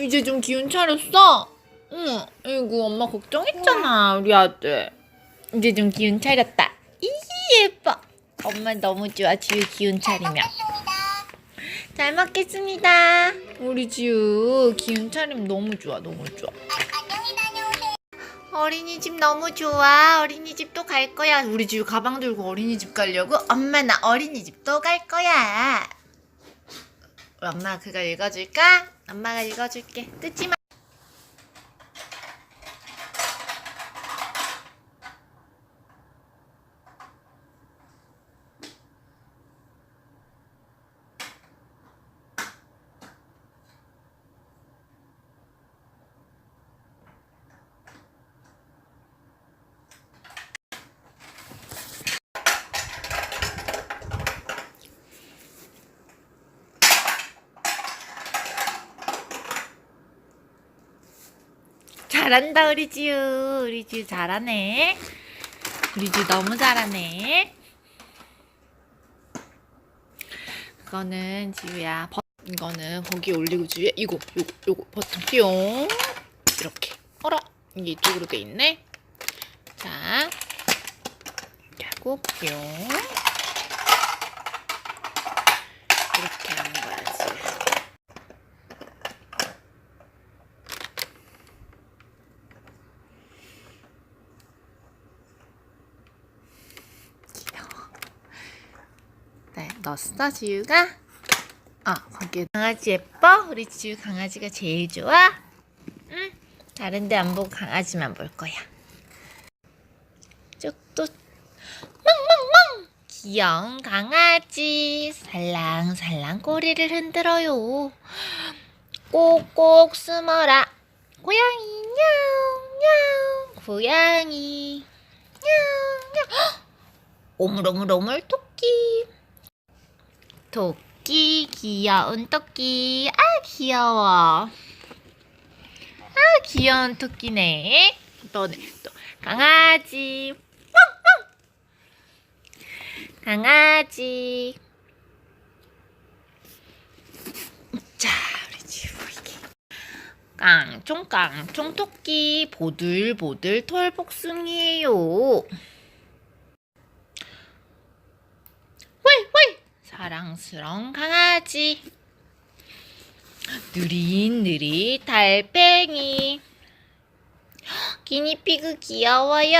이제 좀 기운 차렸어? 응, 아이고 엄마 걱정했잖아 우리 아들. 이제 좀 기운 차렸다. 이 예뻐. 엄마 너무 좋아 지우 기운 차리면. 잘 먹겠습니다. 우리 지우 기운 차림 너무 좋아 너무 좋아. 어린이집 너무 좋아. 어린이집 또 갈 거야. 우리 지우 가방 들고 어린이집 가려고? 엄마 나 어린이집 또 갈 거야. 엄마 그거 읽어줄까? 엄마가 읽어줄게. 뜯지 마. 잘한다 우리 지우. 우리 지우 잘하네. 우리 지우 너무 잘하네. 그거는 지우야. 버, 이거는 거기 올리고 지우야. 이거 요거 요거 버튼 뿅 이렇게. 어라 이게 이쪽으로 돼 있네. 자, 하고 뿅 이렇게 하는 거야 지우. 네, 넣었어, 지우가? 아, 거기에 강아지 예뻐? 우리 지우 강아지가 제일 좋아? 응? 다른 데 안 보고 강아지만 볼 거야. 쭉또 멍멍멍! 귀여운 강아지 살랑살랑 꼬리를 흔들어요. 꼭꼭 숨어라. 고양이 냐옹 냐옹 고양이 냐옹 냐옹 오물오물오물 토끼 토끼 귀여운 토끼. 아 귀여워. 아 귀여운 토끼네. 또네 또 강아지. 강아지. 자 우리 지우 이게. 깡총 깡총 토끼. 보들보들 털복숭이에요 사랑스러운 강아지. 느릿느릿 달팽이. 기니피그 귀여워요.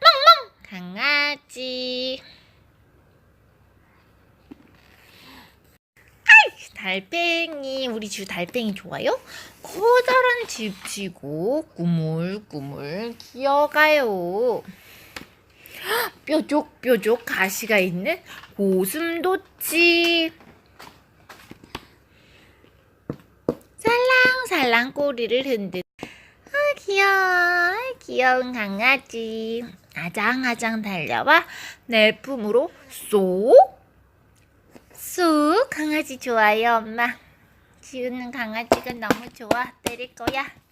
멍멍 강아지. 달팽이. 우리 집 달팽이 좋아요? 커다란 집 지고 꾸물꾸물 기어가요 뾰족뾰족 가시가 있는 고슴도치. 살랑살랑 꼬리를 흔든. 아 귀여워. 귀여운 강아지. 아장아장 달려와 내 품으로 쏙 쏙 강아지 좋아요 엄마. 지우는 강아지가 너무 좋아. 때릴 거야